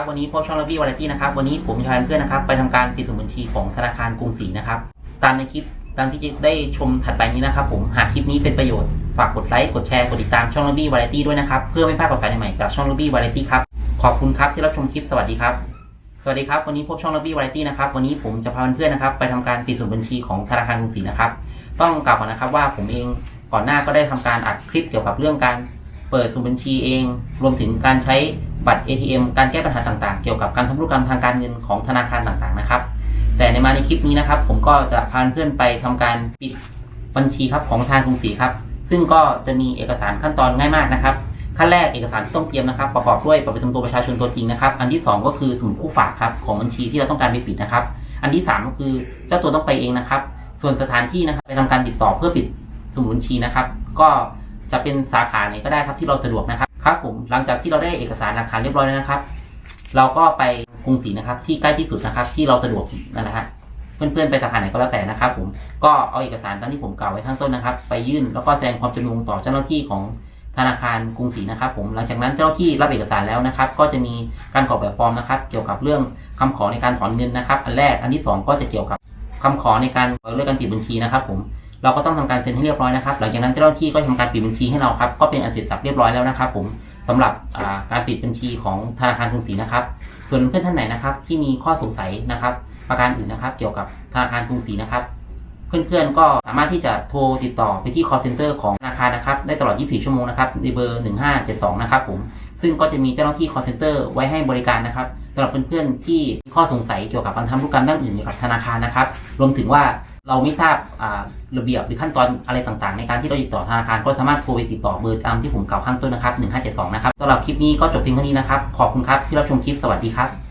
ครับวันนี้พบช่องระบี้วาไรตี้นะครับวันนี้ผมจะพาเพื่อนนะครับไปทำการปิดสมุดบัญชีของธนาคารกรุงศรีนะครับตามในคลิปตามที่ได้ชมถัดไปนี้นะครับ ผมหากคลิปนี้เป็นประโยชน์ฝากกดไลค์กดแชร์กดติดตามช่องระบี้วาไรตี้ด้วยนะครับเพื่อไม่พลาดข่าวสารใหม่จากช่องระบี้วาไรตี้ครับขอบคุณครับที่รับชมคลิปสวัสดีครับสวัสดีครับวันนี้พบช่องระบี้วาไรตี้นะครับวันนี้ผมจะพาเพื่อนๆนะครับไปทำการปิดสมุดบัญชีของธนาคารกรุงศรีนะครับต้องกล่าวก่อนนะครับว่าผมเองก่อนหน้าก็ได้ทำการอัดคลิปเกี่ยวกับเรื่องการเปิดสมุดบัญชีเอง รวมถึงการใช้ บัตร ATM การแก้ปัญหาต่างๆ เกี่ยวกับการทำธุรกรรมทางการเงินของธนาคารต่างๆนะครับ แต่ในมาในคลิปนี้นะครับ ผมก็จะพาเพื่อนไปทำการปิดบัญชีครับของทางกรุงศรีครับ ซึ่งก็จะมีเอกสารขั้นตอนง่ายมากนะครับขั้นแรกเอกสารที่ต้องเตรียมนะครับ ประกอบด้วยบัตรประจำตัวประชาชนตัวจริงนะครับ อันที่สองก็คือสมุดคู่ฝากครับของบัญชีที่เราต้องการไปปิดนะครับ อันที่สามก็คือเจ้าตัวต้องไปเองนะครับ ส่วนสถานที่นะครับไปทำการติดต่อเพื่อปิดสมุดบัญชีนะครับ ก็จะเป็นสาขาไหนก็ได้ครับที่เราสะดวกนะครับ ครับผมหลังจากที่เราได้เอกสารหลักฐานเรียบร้อยแล้วนะครับ เราก็ไปกรุงศรีนะครับ ที่ใกล้ที่สุดนะครับ ที่เราสะดวกนั่นแหละฮะเพื่อนๆไปสาขาไหนก็แล้วแต่นะครับ ผมก็เอาเอกสารตามที่ผมกล่าวไว้ข้างต้นนะครับ ไปยื่นแล้วก็แสดงความจำนงต่อเจ้าหน้าที่ของธนาคารกรุงศรีนะครับ ผมหลังจากนั้นเจ้าหน้าที่รับเอกสารแล้วนะครับ ก็จะมีการกรอกแบบฟอร์มนะครับ เกี่ยวกับเรื่องคำขอในการถอนเงินนะครับ อันแรกอันที่สองก็จะเกี่ยวกับคำขอในการเรื่องการปิดบัญชีนะครับ ผม เราก็ต้องทำการเซ็นให้เรียบร้อยนะครับ หลังจากนั้นเจ้าหน้าที่ก็ทำการปิดบัญชีให้เราครับ ก็เป็นอันเสร็จสับเรียบร้อยแล้วนะครับ ผมสำหรับการปิดบัญชีของธนาคารกรุงศรีนะครับ ส่วนเพื่อนท่านไหนนะครับ ที่มีข้อสงสัยนะครับ ประการอื่นนะครับ เกี่ยวกับธนาคารกรุงศรีนะครับ เพื่อนๆก็สามารถที่จะโทรติดต่อไปที่ call center ของธนาคารนะครับ ได้ตลอด 24 ชั่วโมงนะครับในเบอร์ 1572 นะครับผมซึ่งก็จะมีเจ้าหน้าที่ call center ไว้ให้บริการนะครับสำหรับเพื่อนๆที่มีข้อสงสัยเกี่ยวกับการทำธุรกรรมด้านอื่นเกี่ยวกับธนาคารนะครับ รวมถึงว่า เราไม่ทราบระเบียบหรือขั้นตอนอะไรต่างๆ ในการที่เราติดต่อธนาคารก็สามารถโทรไปติดต่อเบอร์ตามที่ผมกล่าวข้างต้นนะครับ1572นะครับสำหรับคลิปนี้ก็จบเพียงเท่านี้นะครับขอบคุณครับที่รับชมคลิปสวัสดีครับ